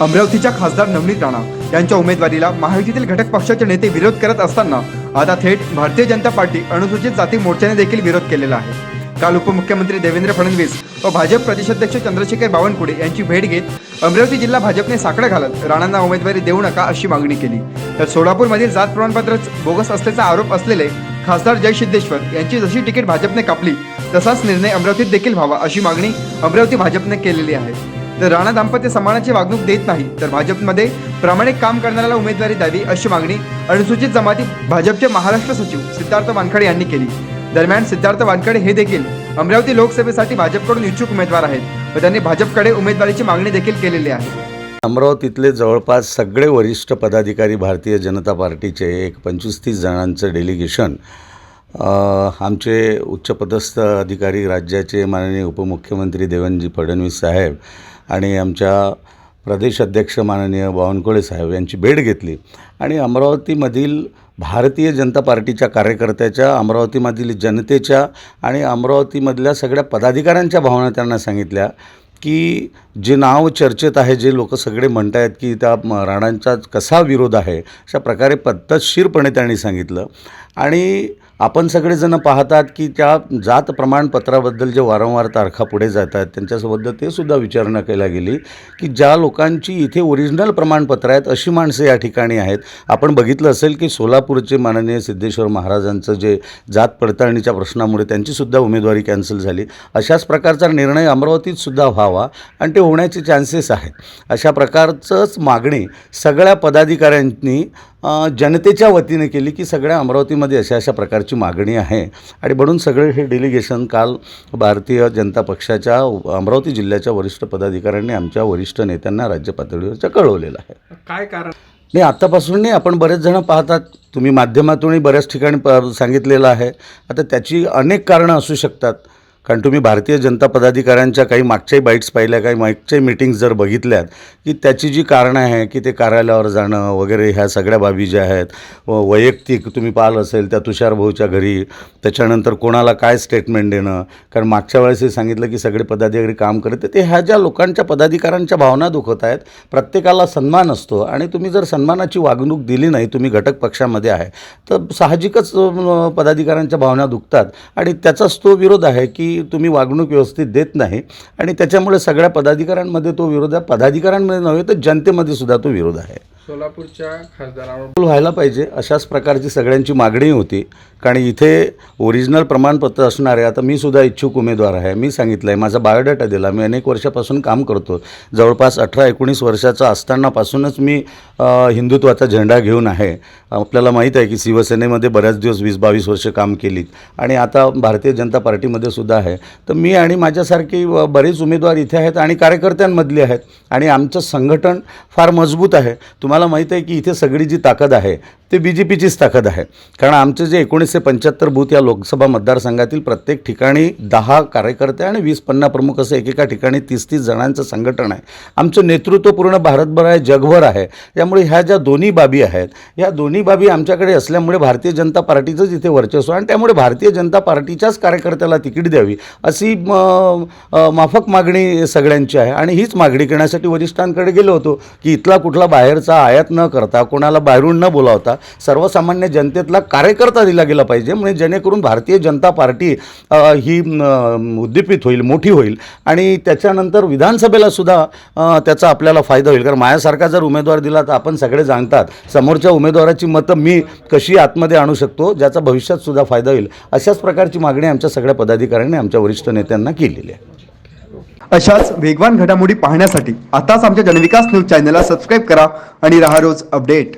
अमरावतीच्या खासदार नवनीत राणा यांच्या उमेदवारीला महायुतीतील घटक पक्षाचे नेते विरोध करत असताना आता थेट भारतीय जनता पार्टी अनुसूचित जाती मोर्चाने देखील विरोध केलेला आहे. काल उपमुख्यमंत्री देवेंद्र फडणवीस व भाजप प्रदेशाध्यक्ष चंद्रशेखर बावनकुळे यांची भेट घेत अमरावती जिल्हा भाजपने साकडं घालत राणांना उमेदवारी देऊ नका अशी मागणी केली. तर सोलापूरमधील जात प्रमाणपत्रच बोगस असल्याचा आरोप असलेले खासदार जय सिद्धेश्वर यांची जशी तिकीट भाजपने कापली तसाच निर्णय अमरावतीत देखील व्हावा अशी मागणी अमरावती भाजपने केलेली आहे. तर राणा दाम्पत्य समानाची वागणूक देत नाही तर भाजपमध्ये प्रामाणिक काम करणाऱ्याला उमेदवारी द्यावी अशी मागणी अनुसूचित जमाती भाजपचे महाराष्ट्र सचिव सिद्धार्थ वानखडे यांनी केली. दरम्यान सिद्धार्थ वानखडे हे देखील अमरावती लोकसभेसाठी भाजपकडून इच्छुक उमेदवार आहेत व त्यांनी भाजपकडे उमेदवारीची मागणी देखील केलेली आहे. अमरावतीतले जवळपास सगळे वरिष्ठ पदाधिकारी भारतीय जनता पार्टीचे एक पंचवीस तीस जणांचं डेलिगेशन आमचे उच्चपदस्थ अधिकारी राज्याचे माननीय उपमुख्यमंत्री देवेंद्रजी फडणवीस साहेब आणि आमच्या प्रदेश अध्यक्ष माननीय बावनकुळे साहेब यांची भेट घेतली. आणि अमरावतीमधील भारतीय जनता पार्टीच्या कार्यकर्त्याच्या अमरावतीमधील जनतेच्या आणि अमरावतीमधल्या सगळ्या पदाधिकाऱ्यांच्या भावना त्यांना सांगितल्या की जे नाव चर्चेत आहे जे लोक सगळे म्हणत आहेत की त्या राणांचा कसा विरोध आहे अशा प्रकारे पद्धतशीरपणे त्यांनी सांगितलं. आणि आपण सगळेजण पाहतात की त्या जात प्रमाणपत्राबद्दल जे वारंवार तारखा पुढे जात आहेत त्यांच्यासोबत ते सुद्धा विचारणा केल्या गेली की ज्या लोकांची इथे ओरिजिनल प्रमाणपत्र आहेत अशी माणसं या ठिकाणी आहेत. आपण बघितलं असेल की सोलापूरचे माननीय सिद्धेश्वर महाराजांचं जे जात पडताळणीच्या प्रश्नामुळे त्यांचीसुद्धा उमेदवारी कॅन्सल झाली. अशाच प्रकारचा निर्णय अमरावतीत सुद्धा व्हावा आणि ते होण्याचे चान्सेस आहेत. अशा प्रकारचंच मागणी सगळ्या पदाधिकाऱ्यांनी जनतेच्या वतीने केली की सगळ्या अमरावतीमध्ये अशा अशा प्रकारची मागणी आहे. आणि म्हणून सगळे हे डेलिगेशन काल भारतीय जनता पक्षाच्या अमरावती जिल्ह्याच्या वरिष्ठ पदाधिकाऱ्यांनी आमच्या वरिष्ठ नेत्यांना राज्य पातळीवरच्या कळवलेलं आहे. काय कारण? नाही आत्तापासून नाही आपण बरेच जण पाहतात. तुम्ही माध्यमातूनही बऱ्याच ठिकाणी सांगितलेलं आहे. आता त्याची अनेक कारणं असू शकतात. कारण तुम्ही भारतीय जनता पदाधिकाऱ्यांच्या काही मागच्याही बाईट्स पाहिल्या काही मागच्याही मिटिंग्स जर बघितल्यात की त्याची जी कारणं आहे की ते कार्यालयावर जाणं वगैरे ह्या सगळ्या बाबी ज्या आहेत व वैयक्तिक तुम्ही पाहिलं असेल त्या तुषार भाऊच्या घरी त्याच्यानंतर कोणाला काय स्टेटमेंट देणं कारण मागच्या वेळेस हे सांगितलं की सगळे पदाधिकारी काम करत ते ह्या ज्या लोकांच्या पदाधिकाऱ्यांच्या भावना दुखत आहेत प्रत्येकाला सन्मान असतो आणि तुम्ही जर सन्मानाची वागणूक दिली नाही तुम्ही घटक पक्षामध्ये आहे तर साहजिकच पदाधिकाऱ्यांच्या भावना दुखतात आणि त्याचाच तो विरोध आहे की तुम्ही वागणूक व्यवस्थित देत नाही आणि त्याच्यामुळे सगळ्या पदाधिकाऱ्यांमध्ये तो विरोध आहे. पदाधिकाऱ्यांमध्ये नव्हे तर जनतेमध्ये सुद्धा तो विरोध आहे. सोलापूरच्या खासदारावर व्हायला पाहिजे अशाच प्रकारची सगळ्यांची मागणी होती. कारण इथे ओरिजिनल प्रमाणपत्र असणारे आता मी सुद्धा इच्छुक उमेदवार आहे. मी सांगितलं आहे माझा बायोडाटा दिला. मी अनेक वर्षापासून काम करतो. जवळपास अठरा एकोणीस वर्षाचा असतानापासूनच मी हिंदुत्वाचा झेंडा घेऊन आहे. आपल्याला माहीत आहे की शिवसेनेमध्ये बऱ्याच दिवस वीस बावीस वर्ष काम केलीत. आणि आता भारतीय जनता पार्टीमध्ये सुद्धा आहे. तर मी आणि माझ्यासारखी बरेच उमेदवार इथे आहेत आणि कार्यकर्त्यांमधले आहेत. आणि आमचं संघटन फार मजबूत आहे. तुम्हाला माहीत आहे की इथे सगळी जी ताकद आहे ते बी जे पीचीच ताकद आहे. कारण आमचे जे एकोणीसशे पंच्याहत्तर बूथ या लोकसभा मतदारसंघातील प्रत्येक ठिकाणी दहा कार्यकर्ते आणि वीस पन्ना प्रमुख असं एकेका ठिकाणी तीस तीस जणांचं संघटन आहे. आमचं नेतृत्व पूर्ण भारतभर आहे जगभर आहे. त्यामुळे ह्या ज्या दोन्ही बाबी आहेत ह्या दोन्ही बाबी आमच्याकडे असल्यामुळे भारतीय जनता पार्टीचंच इथे वर्चस्व आणि त्यामुळे भारतीय जनता पार्टीच्याच कार्यकर्त्याला तिकीट द्यावी अशी माफक मागणी सगळ्यांची आहे. आणि हीच मागणी करण्यासाठी वरिष्ठांकडे गेलो होतो की इथला कुठला बाहेरचा आयात न करता कोणाला बाहेरून न बोलावता सर्वसामान्य जनतेतला कार्यकर्ता दिला गेला पाहिजे म्हणजे जेणेकरून भारतीय जनता पार्टी ही उद्दीपित होईल मोठी होईल. आणि त्याच्यानंतर विधानसभेला सुद्धा त्याचा आपल्याला फायदा होईल. कारण माझ्यासारखा जर उमेदवार दिला तर आपण सगळे जाणतात. समोरच्या उमेदवाराची मतं मी कशी आतमध्ये आणू शकतो ज्याचा भविष्यात सुद्धा फायदा होईल. अशाच प्रकारची मागणी आमच्या सगळ्या पदाधिकाऱ्यांनी आमच्या वरिष्ठ नेत्यांना केलेली आहे. अशाच वेगवान घडामोडी पाहण्यासाठी आताच आमच्या जनविकास न्यूज चॅनलला सबस्क्राईब करा आणि राहा रोज अपडेट.